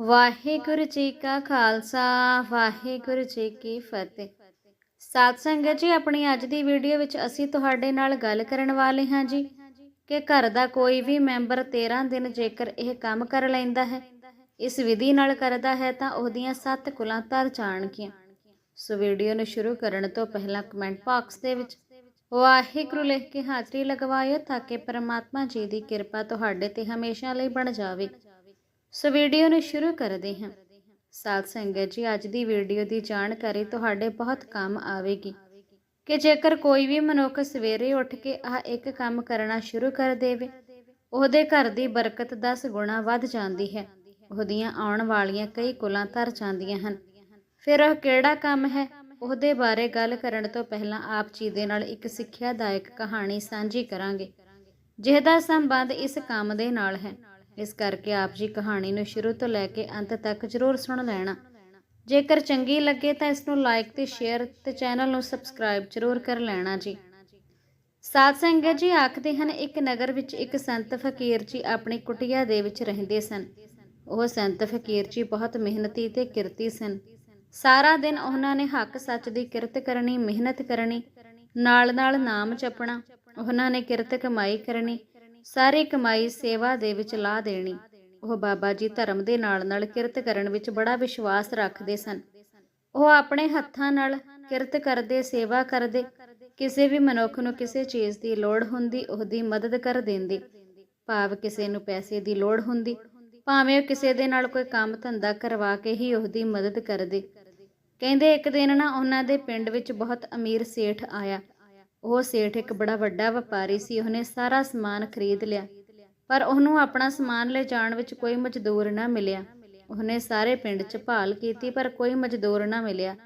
ਵਾਹਿਗੁਰੂ ਜੀ ਕਾ ਖਾਲਸਾ, ਵਾਹਿਗੁਰੂ ਜੀ ਕੀ ਫਤਿਹ। ਸਾਧ ਸੰਗਤ ਜੀ, ਆਪਣੀ ਅੱਜ ਦੀ ਵੀਡੀਓ ਵਿੱਚ ਅਸੀਂ ਤੁਹਾਡੇ ਨਾਲ ਗੱਲ ਕਰਨ ਵਾਲੇ ਹਾਂ ਜੀ ਕਿ ਘਰ ਦਾ ਕੋਈ ਵੀ ਮੈਂਬਰ 13 ਦਿਨ ਜੇਕਰ ਇਹ ਕੰਮ ਕਰ ਲੈਂਦਾ ਹੈ, ਇਸ ਵਿਧੀ ਨਾਲ ਕਰਦਾ ਹੈ ਤਾਂ ਉਹਦੀਆਂ ਸੱਤ ਕੁਲਾਂ ਤਰ ਜਾਣਗੀਆਂ। ਸੋ ਵੀਡੀਓ ਨੂੰ ਸ਼ੁਰੂ ਕਰਨ ਤੋਂ ਪਹਿਲਾਂ ਕਮੈਂਟ ਬਾਕਸ ਦੇ ਵਿੱਚ ਵਾਹਿਗੁਰੂ ਲਿਖ ਕੇ ਹਾਜ਼ਰੀ ਲਗਵਾਇਓ ਤਾਂ ਕਿ ਪਰਮਾਤਮਾ ਜੀ ਦੀ ਕਿਰਪਾ ਤੁਹਾਡੇ ਤੇ ਹਮੇਸ਼ਾ ਲਈ ਬਣ ਜਾਵੇ। ਸੋ ਵੀਡੀਓ ਨੂੰ ਸ਼ੁਰੂ ਕਰਦੇ ਹਾਂ। ਸਾਧ ਸੰਗਤ ਜੀ, ਅੱਜ ਦੀ ਵੀਡੀਓ ਦੀ ਜਾਣਕਾਰੀ ਤੁਹਾਡੇ ਬਹੁਤ ਕੰਮ ਆਵੇਗੀ ਕਿ ਜੇਕਰ ਕੋਈ ਵੀ ਮਨੁੱਖ ਸਵੇਰੇ ਉੱਠ ਕੇ ਆਹ ਇੱਕ ਕੰਮ ਕਰਨਾ ਸ਼ੁਰੂ ਕਰ ਦੇਵੇ, ਉਹਦੇ ਘਰ ਦੀ ਬਰਕਤ 10 ਗੁਣਾ ਵੱਧ ਜਾਂਦੀ ਹੈ। ਉਹਦੀਆਂ ਆਉਣ ਵਾਲੀਆਂ ਕਈ ਕੁਲਾਂ ਧਰ ਜਾਂਦੀਆਂ ਹਨ। ਫਿਰ ਉਹ ਕਿਹੜਾ ਕੰਮ ਹੈ? ਉਹਦੇ ਬਾਰੇ ਗੱਲ ਕਰਨ ਤੋਂ ਪਹਿਲਾਂ ਆਪ ਜੀ ਦੇ ਨਾਲ ਇੱਕ ਸਿੱਖਿਆਦਾਇਕ ਕਹਾਣੀ ਸਾਂਝੀ ਕਰਾਂਗੇ, ਜਿਹਦਾ ਸੰਬੰਧ ਇਸ ਕੰਮ ਦੇ ਨਾਲ ਹੈ। ਇਸ ਕਰਕੇ ਆਪ ਜੀ ਕਹਾਣੀ ਨੂੰ ਸ਼ੁਰੂ ਤੋਂ ਲੈ ਕੇ ਅੰਤ ਤੱਕ ਜ਼ਰੂਰ ਸੁਣ ਲੈਣਾ। ਜੇਕਰ ਚੰਗੀ ਲੱਗੇ ਤਾਂ ਇਸ ਨੂੰ ਲਾਈਕ ਤੇ ਸ਼ੇਅਰ ਤੇ ਚੈਨਲ ਨੂੰ ਸਬਸਕ੍ਰਾਈਬ ਜ਼ਰੂਰ ਕਰ ਲੈਣਾ ਜੀ। ਸਾਧ ਸੰਗਤ ਜੀ ਆਖਦੇ ਹਨ, ਇੱਕ ਨਗਰ ਵਿੱਚ ਇੱਕ ਸੰਤ ਫਕੀਰ ਜੀ ਆਪਣੀ ਕੁਟਿਆ ਦੇ ਵਿੱਚ ਰਹਿੰਦੇ ਸਨ। ਉਹ ਸੰਤ ਫਕੀਰ ਜੀ ਬਹੁਤ ਮਿਹਨਤੀ ਤੇ ਕਿਰਤੀ ਸਨ। ਸਾਰਾ ਦਿਨ ਉਹਨਾਂ ਨੇ ਹੱਕ ਸੱਚ ਦੀ ਕਿਰਤ ਕਰਨੀ, ਮਿਹਨਤ ਕਰਨੀ ਨਾਲ ਨਾਲ ਨਾਮ ਜਪਣਾ, ਉਹਨਾਂ ਨੇ ਕਿਰਤ ਕਮਾਈ ਕਰਨੀ ਸਾਰੀ ਕਮਾਈ ਸੇਵਾ ਦੇ ਵਿੱਚ ਲਾ ਦੇਣੀ। ਉਹ ਬਾਬਾ ਜੀ ਧਰਮ ਦੇ ਨਾਲ ਨਾਲ ਕਿਰਤ ਕਰਨ ਵਿੱਚ ਬੜਾ ਵਿਸ਼ਵਾਸ ਰੱਖਦੇ ਸਨ। ਉਹ ਆਪਣੇ ਹੱਥਾਂ ਨਾਲ ਕਿਰਤ ਕਰਦੇ, ਸੇਵਾ ਕਰਦੇ। ਕਿਸੇ ਵੀ ਮਨੁੱਖ ਨੂੰ ਕਿਸੇ ਚੀਜ਼ ਦੀ ਲੋੜ ਹੁੰਦੀ, ਉਹਦੀ ਮਦਦ ਕਰ ਦਿੰਦੇ। ਭਾਵ ਕਿਸੇ ਨੂੰ ਪੈਸੇ ਦੀ ਲੋੜ ਹੁੰਦੀ। ਭਾਵੇਂ ਉਹ ਕਿਸੇ ਦੇ ਨਾਲ ਕੋਈ ਕੰਮ ਧੰਦਾ ਕਰਵਾ ਕੇ ਹੀ ਉਹਦੀ ਮਦਦ ਕਰਦੇ। ਕਹਿੰਦੇ ਇੱਕ ਦਿਨ ਨਾ ਉਹਨਾਂ ਦੇ ਪਿੰਡ ਵਿੱਚ ਬਹੁਤ ਅਮੀਰ ਸੇਠ ਆਇਆ। ਉਹ ਸੇਠ ਇੱਕ ਬੜਾ ਵੱਡਾ ਵਪਾਰੀ ਸੀ, ਉਹਨੇ ਸਾਰਾ ਸਮਾਨ ਖਰੀਦ ਲਿਆ। ਪਰ ਉਹਨੂੰ ਆਪਣਾ ਸਮਾਨ ਲੈ ਜਾਣ ਵਿੱਚ ਕੋਈ ਮਜ਼ਦੂਰ ਨਾ ਮਿਲਿਆ। ਉਹਨੇ ਸਾਰੇ ਪਿੰਡ 'ਚ ਭਾਲ ਕੀਤੀ, ਪਰ ਕੋਈ ਮਜ਼ਦੂਰ ਨਾ ਮਿਲਿਆ।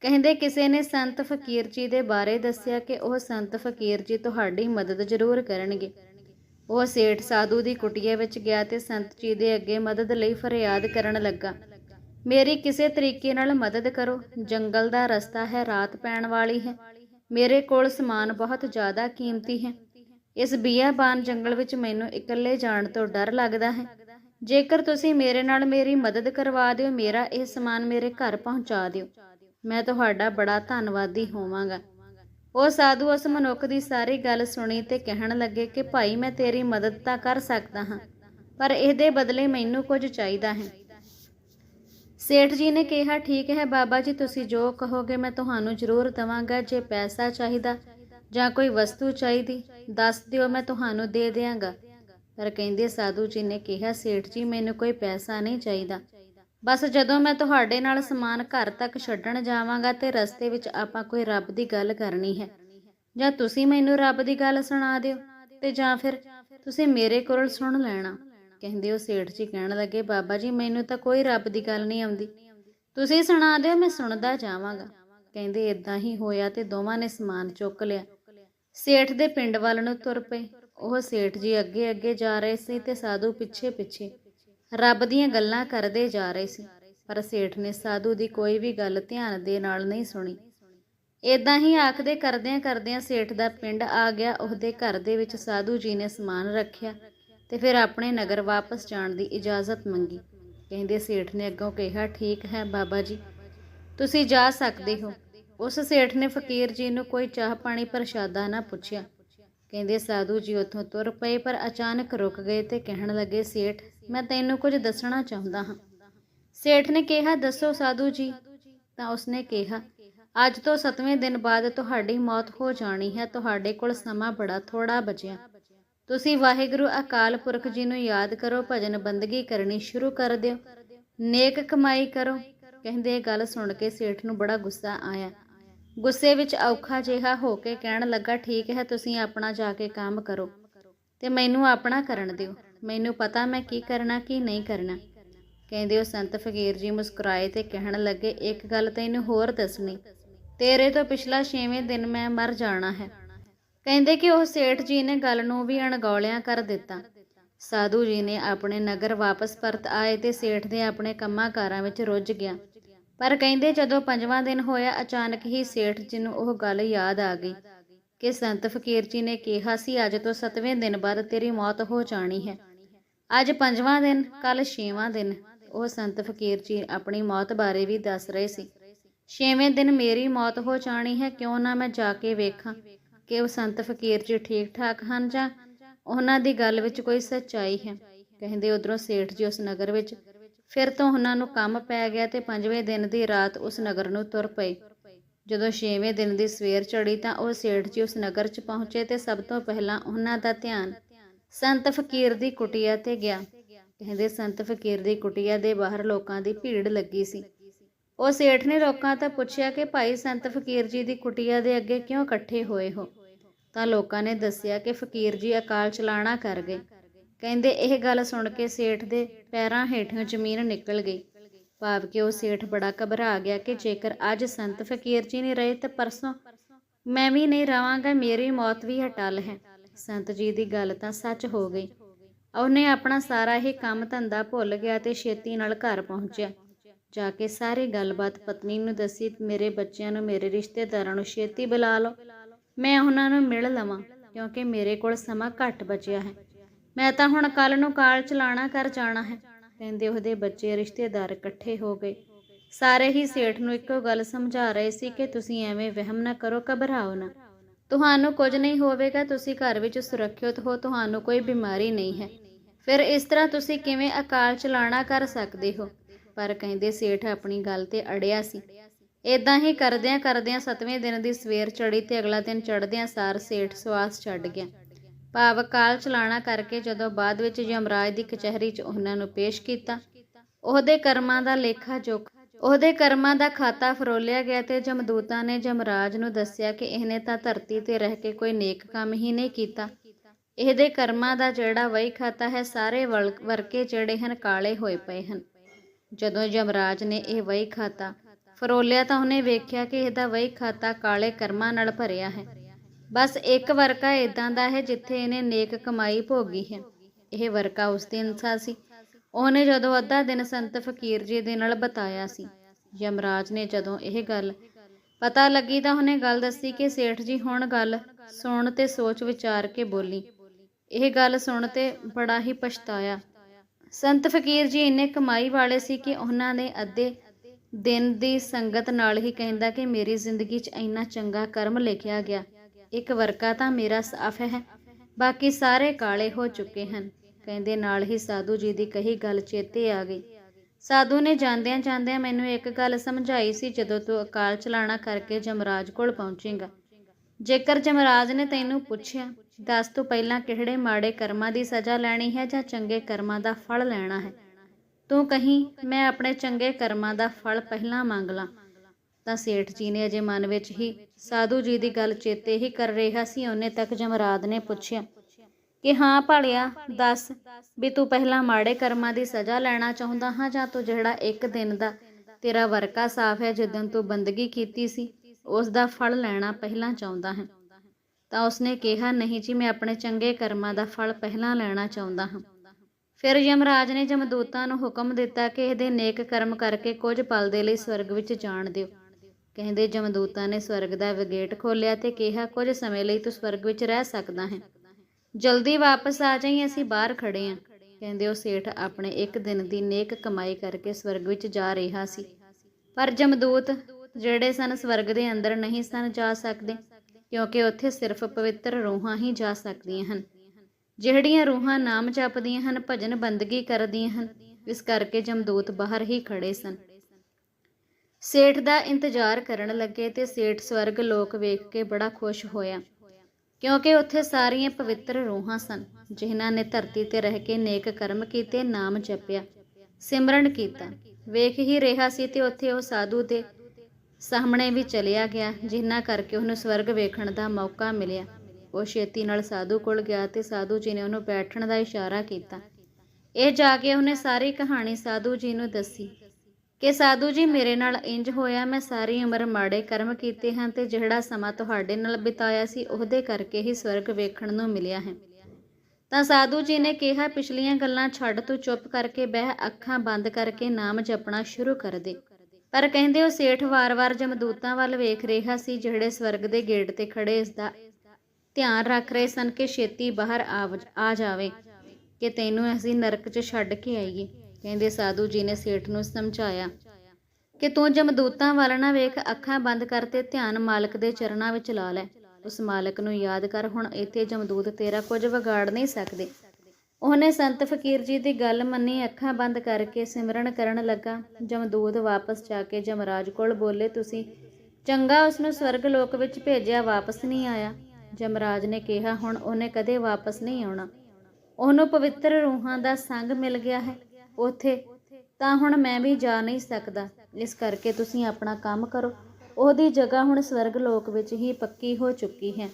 ਕਹਿੰਦੇ ਕਿਸੇ ਨੇ ਸੰਤ ਫਕੀਰ ਜੀ ਦੇ ਬਾਰੇ ਦੱਸਿਆ ਕਿ ਉਹ ਸੰਤ ਫਕੀਰ ਜੀ ਤੁਹਾਡੀ ਮਦਦ ਜ਼ਰੂਰ ਕਰਨਗੇ। ਉਹ ਸੇਠ ਸਾਧੂ ਦੀ ਕੁਟੀਏ ਵਿੱਚ ਗਿਆ ਤੇ ਸੰਤ ਜੀ ਦੇ ਅੱਗੇ ਮਦਦ ਲਈ ਫਰਿਆਦ ਕਰਨ ਲੱਗਾ। ਮੇਰੀ ਕਿਸੇ ਤਰੀਕੇ ਨਾਲ ਮਦਦ ਕਰੋ। ਜੰਗਲ ਦਾ ਰਸਤਾ ਹੈ, ਰਾਤ ਪੈਣ ਵਾਲੀ ਹੈ। ਮੇਰੇ ਕੋਲ ਸਮਾਨ ਬਹੁਤ ਜ਼ਿਆਦਾ ਕੀਮਤੀ ਹੈ। ਇਸ ਬੀਆਬਾਨ ਜੰਗਲ ਵਿੱਚ ਮੈਨੂੰ ਇਕੱਲੇ ਜਾਣ ਤੋਂ ਡਰ ਲੱਗਦਾ ਹੈ। ਜੇਕਰ ਤੁਸੀਂ ਮੇਰੇ ਨਾਲ ਮੇਰੀ ਮਦਦ ਕਰਵਾ ਦਿਓ, ਮੇਰਾ ਇਹ ਸਮਾਨ ਮੇਰੇ ਘਰ ਪਹੁੰਚਾ ਦਿਓ। ਮੈਂ ਤੁਹਾਡਾ ਬੜਾ ਧੰਨਵਾਦੀ ਹੋਵਾਂਗਾ। ਉਹ ਸਾਧੂ ਉਸ ਮਨੁੱਖ ਦੀ ਸਾਰੀ ਗੱਲ ਸੁਣੀ ਤੇ ਕਹਿਣ ਲੱਗੇ ਕਿ ਭਾਈ ਮੈਂ ਤੇਰੀ ਮਦਦ ਤਾਂ ਕਰ ਸਕਦਾ ਹਾਂ, ਪਰ ਇਹਦੇ ਬਦਲੇ ਮੈਨੂੰ ਕੁਝ ਚਾਹੀਦਾ ਹੈ। ਸੇਠ ਜੀ ਨੇ ਕਿਹਾ, ਠੀਕ ਹੈ ਬਾਬਾ ਜੀ, ਤੁਸੀਂ ਜੋ ਕਹੋਗੇ ਮੈਂ ਤੁਹਾਨੂੰ ਜ਼ਰੂਰ ਦਵਾਂਗਾ, ਜੇ ਪੈਸਾ ਚਾਹੀਦਾ ਜਾਂ ਕੋਈ ਵਸਤੂ ਚਾਹੀਦੀ, ਦੱਸ ਦਿਓ ਮੈਂ ਤੁਹਾਨੂੰ ਦੇ ਦਿਆਂਗਾ। ਪਰ ਕਹਿੰਦੇ ਸਾਧੂ ਜੀ ਨੇ ਕਿਹਾ, ਸੇਠ ਜੀ, ਮੈਨੂੰ ਕੋਈ ਪੈਸਾ ਨਹੀਂ ਚਾਹੀਦਾ। ਬਸ ਜਦੋਂ ਮੈਂ ਤੁਹਾਡੇ ਨਾਲ ਸਮਾਨ ਘਰ ਤੱਕ ਛੱਡਣ ਜਾਵਾਂਗਾ ਤੇ ਰਸਤੇ ਵਿੱਚ ਆਪਾਂ ਕੋਈ ਰੱਬ ਦੀ ਗੱਲ ਕਰਨੀ ਹੈ, ਜਾਂ ਤੁਸੀਂ ਮੈਨੂੰ ਰੱਬ ਦੀ ਗੱਲ ਸੁਣਾ ਦਿਓ ਤੇ ਜਾਂ ਫਿਰ ਤੁਸੀਂ ਮੇਰੇ ਕੋਲ ਸੁਣ ਲੈਣਾ। ਕਹਿੰਦੇ ਉਹ ਸੇਠ ਜੀ ਕਹਿਣ ਲੱਗੇ, ਬਾਬਾ ਜੀ, ਮੈਨੂੰ ਤਾਂ ਕੋਈ ਰੱਬ ਦੀ ਗੱਲ ਨਹੀਂ ਆਉਂਦੀ। ਤੁਸੀਂ ਸੁਣਾ ਦਿਓ, ਮੈਂ ਸੁਣਦਾ ਜਾਵਾਂਗਾ। ਕਹਿੰਦੇ ਇਦਾਂ ਹੀ ਹੋਇਆ ਤੇ ਦੋਵਾਂ ਨੇ ਸਮਾਨ ਚੁੱਕ ਲਿਆ। ਸੇਠ ਦੇ ਪਿੰਡ ਵੱਲ ਨੂੰ ਤੁਰ ਪਏ। ਉਹ ਸੇਠ ਜੀ ਅੱਗੇ ਅੱਗੇ ਜਾ ਰਹੇ ਸੀ ਤੇ ਸਾਧੂ ਪਿੱਛੇ ਪਿੱਛੇ ਰੱਬ ਦੀਆਂ ਗੱਲਾਂ ਕਰਦੇ ਜਾ ਰਹੇ ਸੀ। ਪਰ ਸੇਠ ਨੇ ਸਾਧੂ ਦੀ ਕੋਈ ਵੀ ਗੱਲ ਧਿਆਨ ਦੇ ਨਾਲ ਨਹੀਂ ਸੁਣੀ। ਇਦਾਂ ਹੀ ਆਖਦੇ ਕਰਦਿਆਂ ਕਰਦਿਆਂ ਸੇਠ ਦਾ ਪਿੰਡ ਆ ਗਿਆ। ਉਹਦੇ ਘਰ ਦੇ ਵਿੱਚ ਸਾਧੂ ਜੀ ਨੇ ਸਮਾਨ ਰੱਖਿਆ। ਤੇ ਫਿਰ ਆਪਣੇ ਨਗਰ ਵਾਪਸ ਜਾਣ ਦੀ ਇਜਾਜ਼ਤ ਮੰਗੀ। ਕਹਿੰਦੇ, ਸੇਠ ਨੇ ਅੱਗੋਂ ਕਿਹਾ, ਠੀਕ ਹੈ ਬਾਬਾ ਜੀ, ਤੁਸੀਂ ਜਾ ਸਕਦੇ ਹੋ। ਉਸ ਸੇਠ ਨੇ ਫਕੀਰ ਜੀ ਨੂੰ ਕੋਈ ਚਾਹ ਪਾਣੀ ਪ੍ਰਸ਼ਾਦਾ ਨਾ ਪੁੱਛਿਆ। ਕਹਿੰਦੇ, ਸਾਧੂ ਜੀ ਉੱਥੋਂ ਤੁਰ ਪਏ, ਪਰ ਅਚਾਨਕ ਰੁਕ ਗਏ ਤੇ ਕਹਿਣ ਲੱਗੇ, ਸੇਠ, ਮੈਂ ਤੈਨੂੰ ਕੁਝ ਦੱਸਣਾ ਚਾਹੁੰਦਾ ਹਾਂ। ਸੇਠ ਨੇ ਕਿਹਾ, ਦੱਸੋ ਸਾਧੂ ਜੀ। ਤਾਂ ਉਸਨੇ ਕਿਹਾ, ਅੱਜ ਤੋਂ 7ਵੇਂ ਦਿਨ ਬਾਅਦ ਤੁਹਾਡੀ ਮੌਤ ਹੋ ਜਾਣੀ ਹੈ। ਤੁਹਾਡੇ ਕੋਲ ਸਮਾਂ ਬੜਾ ਥੋੜਾ ਬਚਿਆ। ਤੁਸੀਂ ਵਾਹਿਗੁਰੂ ਅਕਾਲ ਪੁਰਖ ਜੀ ਨੂੰ ਯਾਦ ਕਰੋ, ਭਜਨ ਬੰਦਗੀ ਕਰਨੀ ਸ਼ੁਰੂ ਕਰ ਦਿਓ। ਨੇਕ ਕਮਾਈ ਕਰੋ। ਕਹਿੰਦੇ ਇਹ ਗੱਲ ਸੁਣ ਕੇ ਸੇਠ ਨੂੰ ਬੜਾ ਗੁੱਸਾ ਆਇਆ। ਗੁੱਸੇ ਵਿੱਚ ਔਖਾ ਜਿਹਾ ਹੋ ਕੇ ਕਹਿਣ ਲੱਗਾ, ਠੀਕ ਹੈ, ਤੁਸੀਂ ਆਪਣਾ ਜਾ ਕੇ ਕੰਮ ਕਰੋ ਤੇ ਮੈਨੂੰ ਆਪਣਾ ਕਰਨ ਦਿਓ। ਮੈਨੂੰ ਪਤਾ ਮੈਂ ਕੀ ਕਰਨਾ, ਕੀ ਨਹੀਂ ਕਰਨਾ। ਕਹਿੰਦੇ ਉਹ ਸੰਤ ਫਕੀਰ ਜੀ ਮੁਸਕਰਾਏ ਤੇ ਕਹਿਣ ਲੱਗੇ, ਇੱਕ ਗੱਲ ਤੈਨੂੰ ਹੋਰ ਦੱਸਣੀ। ਤੇਰੇ ਤੋਂ ਪਿਛਲਾ 6ਵੇਂ ਦਿਨ ਮੈਂ ਮਰ ਜਾਣਾ ਹੈ। ਕਹਿੰਦੇ ਕਿ ਉਹ ਸੇਠ ਜੀ ਨੇ ਗੱਲ ਨੂੰ ਵੀ ਅਣਗੌਲਿਆਂ ਕਰ ਦਿੱਤਾ। ਸਾਧੂ ਜੀ ਨੇ ਆਪਣੇ ਨਗਰ ਵਾਪਸ ਪਰਤ ਆਏ ਤੇ ਸੇਠ ਦੇ ਆਪਣੇ ਕੰਮਾਂ ਕਾਰਾਂ ਵਿੱਚ ਰੁੱਝ ਗਿਆ। ਪਰ ਕਹਿੰਦੇ ਜਦੋਂ ਪੰਜਵਾਂ ਦਿਨ ਹੋਇਆ, ਅਚਾਨਕ ਹੀ ਸੇਠ ਜੀ ਨੂੰ ਉਹ ਗੱਲ ਯਾਦ ਆ ਗਈ ਕਿ ਸੰਤ ਫਕੀਰ ਜੀ ਨੇ ਕਿਹਾ ਸੀ, ਅੱਜ ਤੋਂ 7ਵੇਂ ਦਿਨ ਬਾਅਦ ਤੇਰੀ ਮੌਤ ਹੋ ਜਾਣੀ ਹੈ। ਅੱਜ ਪੰਜਵਾਂ ਦਿਨ ਕੱਲ ਛੇਵਾਂ ਦਿਨ। ਉਹ ਸੰਤ ਫਕੀਰ ਜੀ ਆਪਣੀ ਮੌਤ ਬਾਰੇ ਵੀ ਦੱਸ ਰਹੇ ਸੀ। ਛੇਵੇਂ ਦਿਨ ਮੇਰੀ ਮੌਤ ਹੋ ਜਾਣੀ ਹੈ, ਕਿਉਂ ਨਾ ਮੈਂ ਜਾ ਕੇ ਵੇਖਾਂ? ਕਿ ਉਹ ਸੰਤ ਫਕੀਰ ਜੀ ਠੀਕ ਠਾਕ ਹਨ ਜਾਂ ਉਹਨਾਂ ਦੀ ਗੱਲ ਵਿੱਚ ਕੋਈ ਸੱਚਾਈ ਹੈ? ਕਹਿੰਦੇ ਉਧਰੋਂ ਸੇਠ ਜੀ ਉਸ ਨਗਰ ਵਿੱਚ ਫਿਰ ਤੋਂ ਉਹਨਾਂ ਨੂੰ ਕੰਮ ਪੈ ਗਿਆ ਤੇ ਪੰਜਵੇਂ ਦਿਨ ਦੀ ਰਾਤ ਉਸ ਨਗਰ ਨੂੰ ਤੁਰ ਪਏ। ਜਦੋਂ ਛੇਵੇਂ ਦਿਨ ਦੀ ਸਵੇਰ ਚੜੀ ਤਾਂ ਉਹ ਸੇਠ ਜੀ ਉਸ ਨਗਰ 'ਚ ਪਹੁੰਚੇ ਤੇ ਸਭ ਤੋਂ ਪਹਿਲਾਂ ਉਹਨਾਂ ਦਾ ਧਿਆਨ ਸੰਤ ਫਕੀਰ ਦੀ ਕੁਟਿਆ ਤੇ ਗਿਆ। ਕਹਿੰਦੇ ਸੰਤ ਫਕੀਰ ਦੀ ਕੁਟਿਆ ਦੇ ਬਾਹਰ ਲੋਕਾਂ ਦੀ ਭੀੜ ਲੱਗੀ ਸੀ। ਉਹ ਸੇਠ ਨੇ ਲੋਕਾਂ ਤੋਂ ਪੁੱਛਿਆ ਕਿ ਭਾਈ ਸੰਤ ਫਕੀਰ ਜੀ ਦੀ ਕੁਟਿਆ ਦੇ ਅੱਗੇ ਕਿਉਂ ਇਕੱਠੇ ਹੋਏ ਹੋ? ਤਾਂ ਲੋਕਾਂ ਨੇ ਦੱਸਿਆ ਕਿ ਫਕੀਰ ਜੀ ਅਕਾਲ ਚਲਾਣਾ ਕਰ ਗਏ। ਕਹਿੰਦੇ ਇਹ ਗੱਲ ਸੁਣ ਕੇ ਸੇਠ ਦੇ ਪੈਰਾਂ ਹੇਠੋਂ ਜ਼ਮੀਨ ਨਿਕਲ ਗਈ। ਭਾਵ ਕਿ ਉਹ ਸੇਠ ਬੜਾ ਘਬਰਾ ਗਿਆ ਕਿ ਜੇਕਰ ਅੱਜ ਸੰਤ ਫਕੀਰ ਜੀ ਨਹੀਂ ਰਹੇ ਤਾਂ ਪਰਸੋਂ ਮੈਂ ਵੀ ਨਹੀਂ ਰਵਾਂਗਾ, ਮੇਰੀ ਮੌਤ ਵੀ ਹਟਲ ਹੈ। ਸੰਤ ਜੀ ਦੀ ਗੱਲ ਤਾਂ ਸੱਚ ਹੋ ਗਈ। ਉਹਨੇ ਆਪਣਾ ਸਾਰਾ ਹੀ ਕੰਮ ਧੰਦਾ ਭੁੱਲ ਗਿਆ ਤੇ ਛੇਤੀ ਨਾਲ ਘਰ ਪਹੁੰਚਿਆ। ਜਾ ਕੇ ਸਾਰੀ ਗੱਲਬਾਤ ਪਤਨੀ ਨੂੰ ਦੱਸੀ, ਮੇਰੇ ਬੱਚਿਆਂ ਨੂੰ, ਮੇਰੇ ਰਿਸ਼ਤੇਦਾਰਾਂ ਨੂੰ ਛੇਤੀ ਬੁਲਾ ਲਓ। ਮੈਂ ਉਹਨਾਂ ਨੂੰ ਮਿਲ ਲਵਾਂ, ਕਿਉਂਕਿ ਮੇਰੇ ਕੋਲ ਸਮਾਂ ਘੱਟ ਬਚਿਆ ਹੈ। ਮੈਂ ਤਾਂ ਹੁਣ ਕੱਲ ਨੂੰ ਕਾਲ ਚਲਾਣਾ ਕਰ ਜਾਣਾ ਹੈ। ਕਹਿੰਦੇ ਉਹਦੇ ਬੱਚੇ ਰਿਸ਼ਤੇਦਾਰ ਇਕੱਠੇ ਹੋ ਗਏ। ਸਾਰੇ ਹੀ ਸੇਠ ਨੂੰ ਇੱਕੋ ਗੱਲ ਸਮਝਾ ਰਹੇ ਸੀ ਕਿ ਤੁਸੀਂ ਐਵੇਂ ਵਹਿਮ ਨਾ ਕਰੋ, ਘਬਰਾਓ ਨਾ। ਤੁਹਾਨੂੰ ਕੁਝ ਨਹੀਂ ਹੋਵੇਗਾ, ਤੁਸੀਂ ਘਰ ਵਿੱਚ ਸੁਰੱਖਿਅਤ ਹੋ, ਤੁਹਾਨੂੰ ਕੋਈ ਬਿਮਾਰੀ ਨਹੀਂ ਹੈ। ਫਿਰ ਇਸ ਤਰ੍ਹਾਂ ਤੁਸੀਂ ਕਿਵੇਂ ਅਕਾਲ ਚਲਾਣਾ ਕਰ ਸਕਦੇ ਹੋ? ਪਰ ਕਹਿੰਦੇ ਸੇਠ ਆਪਣੀ ਗੱਲ ਤੇ ਅੜਿਆ ਸੀ। ਇਦਾਂ ਹੀ ਕਰਦਿਆਂ ਕਰਦਿਆਂ ਸਤਵੇਂ ਦਿਨ ਦੀ ਸਵੇਰ ਚੜੀ ਤੇ ਅਗਲਾ ਦਿਨ ਚੜਦਿਆਂ ਸਾਰ ਸੇਠ ਸਵਾਸ ਛੱਡ ਗਿਆ। ਭਾਵ ਕਾਲ ਚਲਾਣਾ ਕਰਕੇ ਜਦੋਂ ਬਾਅਦ ਵਿੱਚ ਯਮਰਾਜ ਦੀ ਕਚਹਿਰੀ 'ਚ ਉਹਨਾਂ ਨੂੰ ਪੇਸ਼ ਕੀਤਾ। ਉਹਦੇ ਕਰਮਾਂ ਦਾ ਲੇਖਾ ਜੋਖਾ ਉਹਦੇ ਕਰਮਾਂ ਦਾ ਖਾਤਾ ਫਰੋਲਿਆ ਗਿਆ ਤੇ ਜਮਦੂਤਾਂ ਨੇ ਜਮਰਾਜ ਨੂੰ ਦੱਸਿਆ ਕਿ ਇਹਨੇ ਤਾਂ ਧਰਤੀ ਤੇ ਰਹਿ ਕੇ ਕੋਈ ਨੇਕ ਕੰਮ ਹੀ ਨਹੀਂ ਕੀਤਾ। ਇਹਦੇ ਕਰਮਾਂ ਦਾ ਜਿਹੜਾ ਵਹੀ ਖਾਤਾ ਹੈ, ਸਾਰੇ ਵਲ- ਵਰਕੇ ਜਿਹੜੇ ਹਨ, ਕਾਲੇ ਹੋਏ ਪਏ ਹਨ। ਜਦੋਂ ਯਮਰਾਜ ਨੇ ਇਹ ਵਹੀ ਖਾਤਾ ਫਰੋਲਿਆ ਤਾਂ ਉਹਨੇ ਵੇਖਿਆ ਕਿ ਇਹਦਾ ਵਹੀ ਖਾਤਾ ਕਾਲੇ ਕਰਮਾਂ ਨਾਲ ਭਰਿਆ ਹੈ। ਬਸ ਇੱਕ ਵਰਕਾ ਇਦਾਂ ਦਾ ਹੈ ਜਿੱਥੇ ਇਹਨੇ ਨੇਕ ਕਮਾਈ ਭੋਗੀ ਹੈ। ਇਹ ਵਰਕਾ ਉਸ ਦਿਨ ਸਾ ਸੀ। ਉਹਨੇ ਜਦੋਂ ਅੱਧਾ ਦਿਨ ਸੰਤ ਫਕੀਰ ਜੀ ਦੇ ਨਾਲ ਬਤਾਇਆ ਸੀ। ਯਮਰਾਜ ਨੇ ਜਦੋਂ ਇਹ ਗੱਲ ਪਤਾ ਲੱਗੀ ਤਾਂ ਉਹਨੇ ਗੱਲ ਦੱਸੀ ਕਿ ਸੇਠ ਜੀ ਹੁਣ ਗੱਲ ਸੁਣ ਤੇ ਸੋਚ ਵਿਚਾਰ ਕੇ ਬੋਲੀ। ਇਹ ਗੱਲ ਸੁਣ ਤੇ ਬੜਾ ਹੀ ਪਛਤਾਇਆ। ਸੰਤ ਫਕੀਰ ਜੀ ਇੰਨੇ ਕਮਾਈ ਵਾਲੇ ਸੀ ਕਿ ਉਹਨਾਂ ਨੇ ਅੱਧੇ ਦਿਨ ਦੀ ਸੰਗਤ ਨਾਲ ਹੀ ਕਹਿੰਦਾ ਕਿ ਮੇਰੀ ਜ਼ਿੰਦਗੀ 'ਚ ਇੰਨਾ ਚੰਗਾ ਕਰਮ ਲਿਖਿਆ ਗਿਆ। ਇੱਕ ਵਰਕਾ ਤਾਂ ਮੇਰਾ ਸਾਫ਼ ਹੈ, ਬਾਕੀ ਸਾਰੇ ਕਾਲੇ ਹੋ ਚੁੱਕੇ ਹਨ। ਕਹਿੰਦੇ ਨਾਲ ਹੀ ਸਾਧੂ ਜੀ ਦੀ ਕਹੀ ਗੱਲ ਚੇਤੇ ਆ ਗਈ। ਸਾਧੂ ਨੇ ਜਾਂਦਿਆਂ ਜਾਂਦਿਆਂ ਮੈਨੂੰ ਇੱਕ ਗੱਲ ਸਮਝਾਈ ਸੀ, ਜਦੋਂ ਤੂੰ ਅਕਾਲ ਚਲਾਣਾ ਕਰਕੇ ਜਮਰਾਜ ਕੋਲ ਪਹੁੰਚੇਗਾ। ਜੇਕਰ ਜਮਰਾਜ ਨੇ ਤੈਨੂੰ ਪੁੱਛਿਆ, ਦੱਸ ਤੂੰ ਪਹਿਲਾਂ ਕਿਹੜੇ ਮਾੜੇ ਕਰਮਾਂ ਦੀ ਸਜ਼ਾ ਲੈਣੀ ਹੈ ਜਾਂ ਚੰਗੇ ਕਰਮਾਂ ਦਾ ਫਲ ਲੈਣਾ ਹੈ? ਤੂੰ ਕਹੀਂ, ਮੈਂ ਆਪਣੇ ਚੰਗੇ ਕਰਮਾਂ ਦਾ ਫਲ ਪਹਿਲਾਂ ਮੰਗ ਲਾਂ। ਤਾਂ ਸੇਠ ਜੀ ਨੇ ਅਜੇ ਮਨ ਵਿੱਚ ਹੀ ਸਾਧੂ ਜੀ ਦੀ ਗੱਲ ਚੇਤੇ ਹੀ ਕਰ ਰਿਹਾ ਸੀ, ਉਹਨੇ ਤੱਕ ਜਮਰਾਦ ਨੇ ਪੁੱਛਿਆ, ਕਿ ਹਾਂ ਭਾਲਿਆ ਦੱਸ ਵੀ ਤੂੰ ਪਹਿਲਾਂ ਮਾੜੇ ਕਰਮਾਂ ਦੀ ਸਜ਼ਾ ਲੈਣਾ ਚਾਹੁੰਦਾ ਹਾਂ ਜਾਂ ਤੂੰ ਜਿਹੜਾ ਇੱਕ ਦਿਨ ਦਾ ਤੇਰਾ ਵਰਕਾ ਸਾਫ਼ ਹੈ ਜਦੋਂ ਤੂੰ ਬੰਦਗੀ ਕੀਤੀ ਸੀ, ਉਸ ਦਾ ਫਲ ਲੈਣਾ ਪਹਿਲਾਂ ਚਾਹੁੰਦਾ ਹੈ? ਤਾਂ ਉਸਨੇ ਕਿਹਾ, ਨਹੀਂ ਜੀ, ਮੈਂ ਆਪਣੇ ਚੰਗੇ ਕਰਮਾਂ ਦਾ ਫਲ ਪਹਿਲਾਂ ਲੈਣਾ ਚਾਹੁੰਦਾ ਹਾਂ। ਫਿਰ ਯਮਰਾਜ ਨੇ ਜਮਦੂਤਾਂ ਨੂੰ ਹੁਕਮ ਦਿੱਤਾ ਕਿ ਇਹਦੇ ਨੇਕ ਕਰਮ ਕਰਕੇ ਕੁਝ ਪਲ ਦੇ ਲਈ ਸਵਰਗ ਵਿੱਚ ਜਾਣ ਦਿਓ। ਕਹਿੰਦੇ ਜਮਦੂਤਾਂ ਨੇ ਸਵਰਗ ਦਾ ਵਿਗੇਟ ਖੋਲ੍ਹਿਆ ਤੇ ਕਿਹਾ, ਕੁਝ ਸਮੇਂ ਲਈ ਤੂੰ ਸਵਰਗ ਵਿੱਚ ਰਹਿ ਸਕਦਾ ਹੈ। ਜਲਦੀ ਵਾਪਸ ਆ ਜਾਈਂ, ਅਸੀਂ ਬਾਹਰ ਖੜੇ ਹਾਂ ਕਹਿੰਦੇ ਉਹ ਸੇਠ ਆਪਣੇ ਇੱਕ ਦਿਨ ਦੀ ਨੇਕ ਕਮਾਈ ਕਰਕੇ ਸਵਰਗ ਵਿੱਚ ਜਾ ਰਿਹਾ ਸੀ। ਪਰ ਜਮਦੂਤ ਜਿਹੜੇ ਸਨ ਸਵਰਗ ਦੇ ਅੰਦਰ ਨਹੀਂ ਸਨ ਜਾ ਸਕਦੇ, ਕਿਉਂਕਿ ਉੱਥੇ ਸਿਰਫ ਪਵਿੱਤਰ ਰੂਹਾਂ ਹੀ ਜਾ ਸਕਦੀਆਂ ਹਨ। ਜਿਹੜੀਆਂ ਰੂਹਾਂ ਨਾਮ ਜਪਦੀਆਂ ਹਨ, ਭਜਨ ਬੰਦਗੀ ਕਰਦੀਆਂ ਹਨ, ਇਸ ਕਰਕੇ ਜਮਦੂਤ ਬਾਹਰ ਹੀ ਖੜੇ ਸਨ। ਸੇਠ ਦਾ ਇੰਤਜ਼ਾਰ ਕਰਨ ਲੱਗੇ ਤੇ ਸੇਠ ਸਵਰਗ ਲੋਕ ਵੇਖ ਕੇ ਬੜਾ ਖੁਸ਼ ਹੋਇਆ, ਕਿਉਂਕਿ ਉੱਥੇ ਸਾਰੀਆਂ ਪਵਿੱਤਰ ਰੂਹਾਂ ਸਨ, ਜਿਨ੍ਹਾਂ ਨੇ ਧਰਤੀ ਤੇ ਰਹਿ ਕੇ ਨੇਕ ਕਰਮ ਕੀਤੇ, ਨਾਮ ਜਪਿਆ, ਸਿਮਰਨ ਕੀਤਾ। ਵੇਖ ਹੀ ਰਿਹਾ ਸੀ ਤੇ ਉੱਥੇ ਉਹ ਸਾਧੂ ਦੇ ਸਾਹਮਣੇ ਵੀ ਚਲਿਆ ਗਿਆ, ਜਿਨ੍ਹਾਂ ਕਰਕੇ ਉਹਨੂੰ ਸਵਰਗ ਵੇਖਣ ਦਾ ਮੌਕਾ ਮਿਲਿਆ। ਉਹ ਛੇਤੀ ਨਾਲ ਸਾਧੂ ਕੋਲ ਗਿਆ ਤੇ ਸਾਧੂ ਜੀ ਨੇ ਉਹਨੂੰ ਬੈਠਣ ਦਾ ਇਸ਼ਾਰਾ ਕੀਤਾ। ਇਹ ਜਾ ਕੇ ਉਹਨੇ ਸਾਰੀ ਕਹਾਣੀ ਸਾਧੂ ਜੀ ਨੂੰ ਦੱਸੀ ਕਿ ਸਾਧੂ ਜੀ ਮੇਰੇ ਨਾਲ ਇੰਜ ਹੋਇਆ, ਮੈਂ ਸਾਰੀ ਉਮਰ ਮਾੜੇ ਕਰਮ ਕੀਤੇ ਹਨ ਤੇ ਜਿਹੜਾ ਸਮਾਂ ਤੁਹਾਡੇ ਨਾਲ ਬਿਤਾਇਆ ਸੀ, ਉਹਦੇ ਕਰਕੇ ਹੀ ਸਵਰਗ ਵੇਖਣ ਨੂੰ ਮਿਲਿਆ ਹੈ। ਤਾਂ ਸਾਧੂ ਜੀ ਨੇ ਕਿਹਾ, ਪਿਛਲੀਆਂ ਗੱਲਾਂ ਛੱਡ ਤੂੰ ਚੁੱਪ ਕਰਕੇ ਬਹਿ, ਅੱਖਾਂ ਬੰਦ ਕਰਕੇ ਨਾਮ ਜਪਣਾ ਸ਼ੁਰੂ ਕਰ ਦੇ। ਪਰ ਕਹਿੰਦੇ ਉਹ ਸੇਠ ਵਾਰ-ਵਾਰ ਜਮਦੂਤਾਂ ਵੱਲ ਵੇਖ ਰਿਹਾ ਸੀ, ਜਿਹੜੇ ਸਵਰਗ ਦੇ ਗੇਟ ਤੇ ਖੜੇ ਇਸ ਦਾ ਧਿਆਨ ਰੱਖ ਰਹੇ ਸਨ ਕਿ ਛੇਤੀ ਬਾਹਰ ਆ ਜਾਵੇ, ਕਿ ਤੈਨੂੰ ਅਸੀਂ ਨਰਕ 'ਚ ਛੱਡ ਕੇ ਆਈਏ, ਕਹਿੰਦੇ ਸਾਧੂ ਜੀ ਨੇ ਸੇਠ ਨੂੰ ਸਮਝਾਇਆ। ਕਿ ਤੂੰ ਜਮਦੂਤਾਂ ਵੱਲ ਨਾ ਵੇਖ, ਅੱਖਾਂ ਬੰਦ ਕਰ ਤੇ ਧਿਆਨ ਮਾਲਕ ਦੇ ਚਰਨਾਂ ਵਿੱਚ ਲਾ ਲੈ। ਉਸ ਮਾਲਕ ਨੂੰ ਯਾਦ ਕਰ, ਹੁਣ ਇੱਥੇ ਜਮਦੂਤ ਤੇਰਾ ਕੁਝ ਵਿਗਾੜ ਨਹੀਂ ਸਕਦੇ। ਉਹਨੇ ਸੰਤ ਫਕੀਰ ਜੀ ਦੀ ਗੱਲ ਮੰਨੀ, ਅੱਖਾਂ ਬੰਦ ਕਰਕੇ ਸਿਮਰਨ ਕਰਨ ਲੱਗਾ। ਜਮਦੂਤ ਵਾਪਸ ਜਾ ਕੇ ਜਮਰਾਜ ਕੋਲ ਬੋਲੇ, ਤੁਸੀਂ ਚੰਗਾ ਉਸ ਨੂੰ ਸਵਰਗ ਲੋਕ ਵਿੱਚ ਭੇਜਿਆ, ਵਾਪਸ ਨਹੀਂ ਆਇਆ। ਜਮਰਾਜ ਨੇ ਕਿਹਾ, ਹੁਣ ਉਹਨੇ ਕਦੇ ਵਾਪਸ ਨਹੀਂ ਆਉਣਾ। ਉਹਨੂੰ ਪਵਿੱਤਰ ਰੂਹਾਂ ਦਾ ਸੰਗ ਮਿਲ ਗਿਆ ਹੈ ਉਥੇ, ਤਾਂ ਹੁਣ ਮੈਂ ਵੀ ਜਾ ਨਹੀਂ ਸਕਦਾ। ਇਸ ਕਰਕੇ ਤੁਸੀਂ ਆਪਣਾ ਕੰਮ ਕਰੋ। ਉਹਦੀ ਜਗ੍ਹਾ ਹੁਣ ਸਵਰਗ ਲੋਕ ਵਿੱਚ ਹੀ ਪੱਕੀ ਹੋ ਚੁੱਕੀ ਹੈ।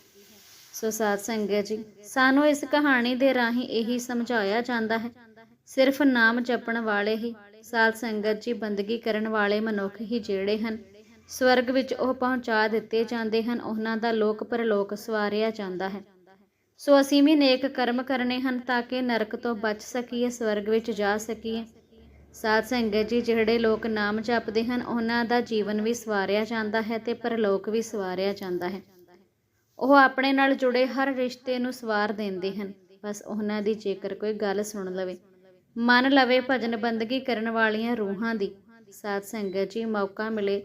ਸੋ ਸਾਧ ਸੰਗਤ ਜੀ, ਸਾਨੂੰ ਇਸ ਕਹਾਣੀ ਦੇ ਰਾਹੀਂ ਇਹੀ ਸਮਝਾਇਆ ਜਾਂਦਾ ਹੈ। ਸਿਰਫ ਨਾਮ ਜਪਣ ਵਾਲੇ ਹੀ, ਸਾਧ ਸੰਗਤ ਜੀ, ਬੰਦਗੀ ਕਰਨ ਵਾਲੇ ਮਨੁੱਖ ਹੀ ਜਿਹੜੇ ਹਨ। ਸਵਰਗ ਵਿੱਚ ਉਹ ਪਹੁੰਚਾ ਦਿੱਤੇ ਜਾਂਦੇ ਹਨ, ਉਹਨਾਂ ਦਾ ਲੋਕ ਪਰਲੋਕ ਸਵਾਰਿਆ ਜਾਂਦਾ ਹੈ। ਸੋ ਅਸੀਂ ਵੀ ਨੇਕ ਕਰਮ ਕਰਨੇ ਹਨ ਤਾਂ ਕਿ ਨਰਕ ਤੋਂ ਬਚ ਸਕੀਏ, ਸਵਰਗ ਵਿੱਚ ਜਾ ਸਕੀਏ। ਸਾਧ ਸੰਗਤ ਜੀ, ਜਿਹੜੇ ਲੋਕ ਨਾਮ ਜਪਦੇ ਹਨ, ਉਹਨਾਂ ਦਾ ਜੀਵਨ ਵੀ ਸਵਾਰਿਆ ਜਾਂਦਾ ਹੈ ਤੇ ਪਰਲੋਕ ਵੀ ਸਵਾਰਿਆ ਜਾਂਦਾ ਹੈ। ਉਹ ਆਪਣੇ ਨਾਲ ਜੁੜੇ ਹਰ ਰਿਸ਼ਤੇ ਨੂੰ ਸਵਾਰ ਦਿੰਦੇ ਹਨ, ਬਸ ਉਹਨਾਂ ਦੀ ਜੇਕਰ ਕੋਈ ਗੱਲ ਸੁਣ ਲਵੇ। ਮੰਨ ਲਵੇ ਭਜਨ ਬੰਦਗੀ ਕਰਨ ਵਾਲੀਆਂ ਰੂਹਾਂ ਦੀ। ਸਾਧ ਸੰਗਤ ਜੀ, ਮੌਕਾ ਮਿਲੇ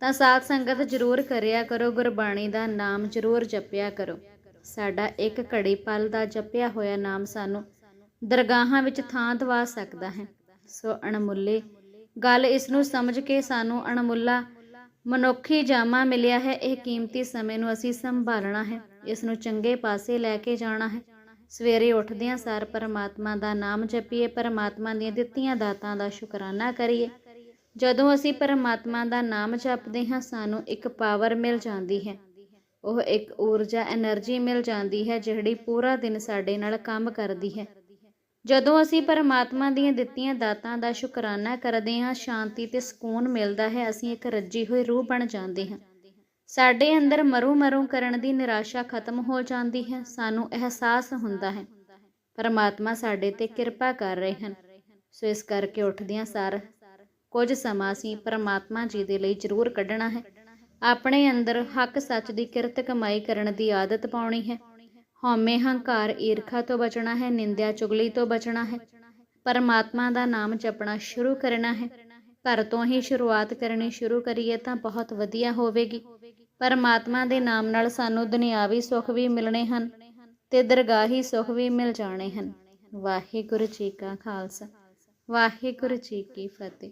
ਤਾਂ ਸਾਧ ਸੰਗਤ ਜ਼ਰੂਰ ਕਰਿਆ ਕਰੋ, ਗੁਰਬਾਣੀ ਦਾ ਨਾਮ ਜ਼ਰੂਰ ਜਪਿਆ ਕਰੋ। ਸਾਡਾ ਇੱਕ ਘੜੀ ਪਲ ਦਾ ਜਪਿਆ ਹੋਇਆ ਨਾਮ ਸਾਨੂੰ ਦਰਗਾਹਾਂ ਵਿੱਚ ਥਾਂ ਦਵਾ ਸਕਦਾ ਹੈ। ਸੋ ਅਣਮੁੱਲੇ, ਗੱਲ ਇਸ ਨੂੰ ਸਮਝ ਕੇ ਸਾਨੂੰ ਅਣਮੁੱਲਾ, ਮਨੁੱਖੀ ਜਾਮਾ ਮਿਲਿਆ ਹੈ। ਇਹ ਕੀਮਤੀ ਸਮੇਂ ਨੂੰ ਅਸੀਂ ਸੰਭਾਲਣਾ ਹੈ। ਇਸ ਨੂੰ ਚੰਗੇ ਪਾਸੇ ਲੈ ਕੇ ਜਾਣਾ ਹੈ। ਸਵੇਰੇ ਉੱਠਦਿਆਂ ਸਾਰ ਪਰਮਾਤਮਾ ਦਾ ਨਾਮ ਜਪੀਏ, ਪਰਮਾਤਮਾ ਦੀਆਂ ਦਿੱਤੀਆਂ ਦਾਤਾਂ ਦਾ ਸ਼ੁਕਰਾਨਾ ਕਰੀਏ। ਜਦੋਂ ਅਸੀਂ ਪਰਮਾਤਮਾ ਦਾ ਨਾਮ ਜਪਦੇ ਹਾਂ, ਸਾਨੂੰ ਇੱਕ ਪਾਵਰ ਮਿਲ ਜਾਂਦੀ ਹੈ। ਉਹ ਇੱਕ ਊਰਜਾ એનર્ਜੀ ਮਿਲ ਜਾਂਦੀ ਹੈ, ਜਿਹੜੀ ਪੂਰਾ ਦਿਨ ਸਾਡੇ ਨਾਲ ਕੰਮ ਕਰਦੀ ਹੈ। ਜਦੋਂ ਅਸੀਂ ਪਰਮਾਤਮਾ ਦੀਆਂ ਦਿੱਤੀਆਂ ਦਾਤਾਂ ਦਾ ਸ਼ੁਕਰਾਨਾ ਕਰਦੇ ਹਾਂ, ਸ਼ਾਂਤੀ ਤੇ ਸਕੂਨ ਮਿਲਦਾ ਹੈ, ਅਸੀਂ ਇੱਕ ਰੱਜੀ ਹੋਈ ਰੂਹ ਬਣ ਜਾਂਦੇ ਹਾਂ। ਸਾਡੇ ਅੰਦਰ ਮਰੂ ਮਰੂ ਕਰਨ ਦੀ ਨਿਰਾਸ਼ਾ ਖਤਮ ਹੋ ਜਾਂਦੀ ਹੈ, ਸਾਨੂੰ ਅਹਿਸਾਸ ਹੁੰਦਾ ਹੈ। ਪਰਮਾਤਮਾ ਸਾਡੇ ਤੇ ਕਿਰਪਾ ਕਰ ਰਹੇ ਹਨ। ਸੋ ਇਸ ਕਰਕੇ ਉੱਠਦਿਆਂ ਸਾਰ ਕੁਝ ਸਮਾਂ ਅਸੀਂ ਪਰਮਾਤਮਾ ਜੀ ਦੇ ਲਈ ਜ਼ਰੂਰ ਕੱਢਣਾ ਹੈ। ਆਪਣੇ ਅੰਦਰ ਹੱਕ ਸੱਚ ਦੀ ਕਿਰਤ ਕਮਾਈ ਕਰਨ ਦੀ ਆਦਤ ਪਾਉਣੀ ਹੈ। ਹਉਮੈ ਹੰਕਾਰ ਈਰਖਾ ਤੋਂ ਬਚਣਾ ਹੈ, ਨਿੰਦਿਆ ਚੁਗਲੀ ਤੋਂ ਬਚਣਾ ਹੈ। ਪਰਮਾਤਮਾ ਦਾ ਨਾਮ ਜਪਣਾ ਸ਼ੁਰੂ ਕਰਨਾ ਹੈ। ਘਰ ਤੋਂ ਹੀ ਸ਼ੁਰੂਆਤ ਕਰਨੀ ਸ਼ੁਰੂ ਕਰੀਏ ਤਾਂ ਬਹੁਤ ਵਧੀਆ ਹੋਵੇਗੀ। ਪਰਮਾਤਮਾ ਦੇ ਨਾਮ ਨਾਲ ਸਾਨੂੰ ਦੁਨਿਆਵੀ ਸੁੱਖ ਵੀ ਮਿਲਣੇ ਹਨ ਤੇ ਦਰਗਾਹੀ ਸੁੱਖ ਵੀ ਮਿਲ ਜਾਣੇ ਹਨ। ਵਾਹਿਗੁਰੂ ਜੀ ਕਾ ਖਾਲਸਾ। ਵਾਹਿਗੁਰੂ ਜੀ ਕੀ ਫਤਿਹ।